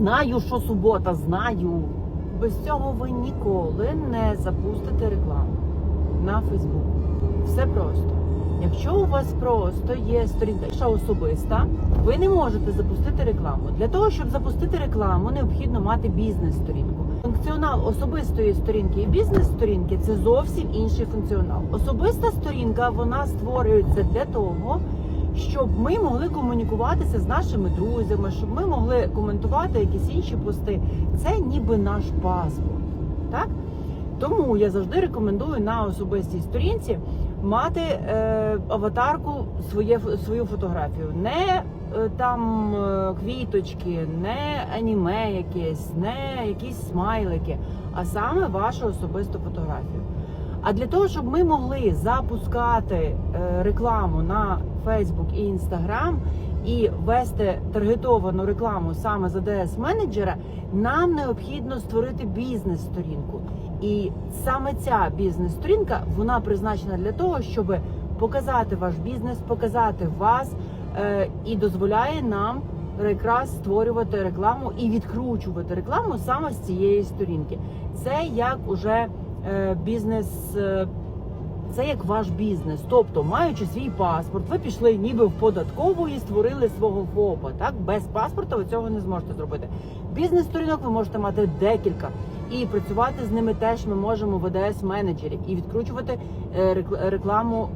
Знаю, що субота, знаю. Без цього ви ніколи не запустите рекламу на Фейсбук. Все просто. Якщо у вас просто є сторінка особиста, ви не можете запустити рекламу. Для того, щоб запустити рекламу, необхідно мати бізнес-сторінку. Функціонал особистої сторінки і бізнес-сторінки це зовсім інший функціонал. Особиста сторінка вона створюється для того, щоб ми могли комунікуватися з нашими друзями, щоб ми могли коментувати якісь інші пости. Це ніби наш паспорт. Так? Тому я завжди рекомендую на особистій сторінці мати е, аватарку своє, свою фотографію. Не е, там е, квіточки, не аніме якесь, не якісь смайлики, а саме вашу особисту фотографію. А для того, щоб ми могли запускати е, рекламу на Facebook і Instagram і вести таргетовану рекламу саме з АДС менеджера, нам необхідно створити бізнес-сторінку. І саме ця бізнес-сторінка вона призначена для того, щоб показати ваш бізнес, показати вас е, і дозволяє нам якраз створювати рекламу і відкручувати рекламу саме з цієї сторінки. Це як уже бізнес. е, це як ваш бізнес, тобто, маючи свій паспорт, ви пішли ніби в податкову і створили свого ФОПа. Так без паспорта ви цього не зможете зробити. Бізнес сторінок ви можете мати декілька, і працювати з ними теж ми можемо в АДС менеджері і відкручувати е, рекламу.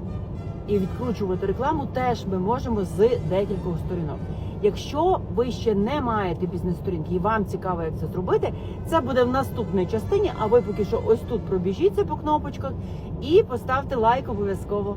І відкручувати рекламу теж ми можемо з декількох сторінок. Якщо ви ще не маєте бізнес-сторінки і вам цікаво, як це зробити, це буде в наступній частині. А ви поки що ось тут пробіжіться по кнопочках і поставте лайк обов'язково.